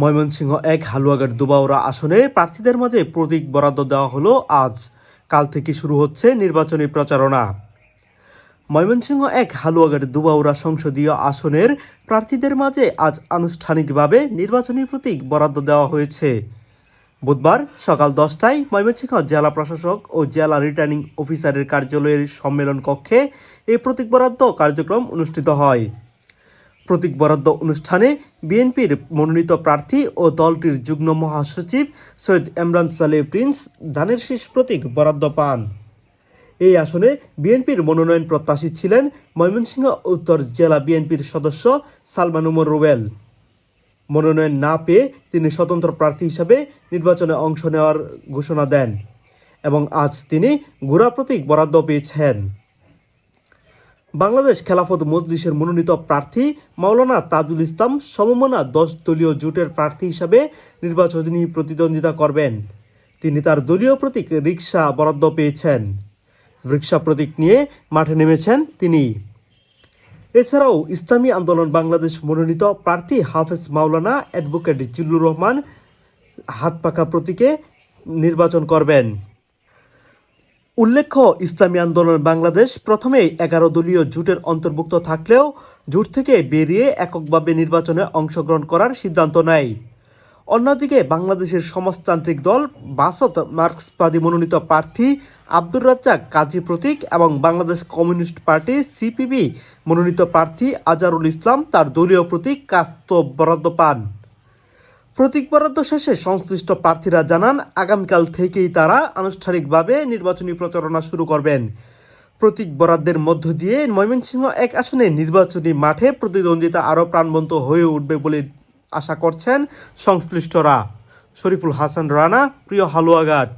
ময়মনসিংহ এক হালুয়াঘাট দুবাউরা আসনে প্রার্থীদের মাঝে প্রতীক বরাদ্দ দেওয়া হলো আজ। কাল থেকে শুরু হচ্ছে নির্বাচনী প্রচারণা। ময়মনসিংহ এক হালুয়াঘাট দুবাউরা সংসদীয় আসনের প্রার্থীদের মাঝে আজ আনুষ্ঠানিকভাবে নির্বাচনী প্রতীক বরাদ্দ দেওয়া হয়েছে। বুধবার সকাল দশটায় ময়মনসিংহ জেলা প্রশাসক ও জেলা রিটার্নিং অফিসারের কার্যালয়ের সম্মেলন কক্ষে এই প্রতীক বরাদ্দ কার্যক্রম অনুষ্ঠিত হয়। প্রতীক বরাদ্দ অনুষ্ঠানে বিএনপির মনোনীত প্রার্থী ও দলটির যুগ্ম মহাসচিব সৈয়দ ইমরান সালেহ প্রিন্স ধানের শীষ প্রতীক বরাদ্দ পান। এই আসনে বিএনপির মনোনয়ন প্রত্যাশী ছিলেন ময়মনসিংহ উত্তর জেলা বিএনপির সদস্য সালমান উমর রুবেল। মনোনয়ন না পেয়ে তিনি স্বতন্ত্র প্রার্থী হিসাবে নির্বাচনে অংশ নেওয়ার ঘোষণা দেন এবং আজ তিনি ঘোড়া প্রতীক বরাদ্দ পেয়েছেন। বাংলাদেশ খেলাফত মজলিসের মনোনীত প্রার্থী মাওলানা তাজুল ইসলাম সমমনা দশ দলীয় জোটের প্রার্থী হিসাবে নির্বাচনী প্রতিদ্বন্দ্বিতা করবেন। তিনি তার দলীয় প্রতীক রিক্সা বরাদ্দ পেয়েছেন। রিক্সা প্রতীক নিয়ে মাঠে নেমেছেন তিনি। এছাড়াও ইসলামী আন্দোলন বাংলাদেশ মনোনীত প্রার্থী হাফেজ মাওলানা অ্যাডভোকেট জিল্লুর রহমান হাত পাকা প্রতীকে নির্বাচন করবেন। উল্লেখ্য, ইসলামী আন্দোলন বাংলাদেশ প্রথমেই এগারো দলীয় জোটের অন্তর্ভুক্ত থাকলেও জোট থেকে বেরিয়ে এককভাবে নির্বাচনে অংশগ্রহণ করার সিদ্ধান্ত নেয়। অন্যদিকে বাংলাদেশের সমাজতান্ত্রিক দল, বাসত মার্ক্সবাদী মনোনীত প্রার্থী আব্দুর রাজ্জাক, কাজী প্রতীক এবং বাংলাদেশ কমিউনিস্ট পার্টি সিপিবি মনোনীত প্রার্থী আজারুল ইসলাম তার দলীয় প্রতীক কাস্ত বরাদ্দ পান। প্রতীক বরাদ্দ শেষে সংশ্লিষ্ট প্রার্থীরা জানান, আগামীকাল থেকেই তারা আনুষ্ঠানিকভাবে নির্বাচনী প্রচারণা শুরু করবেন। প্রতীক বরাদ্দের মধ্য দিয়ে ময়মনসিংহ এক আসনে নির্বাচনী মাঠে প্রতিদ্বন্দ্বিতা আরও প্রাণবন্ত হয়ে উঠবে বলে আশা করছেন সংশ্লিষ্টরা। শরীফুল হাসান রানা, প্রিয় হালুয়াঘাট।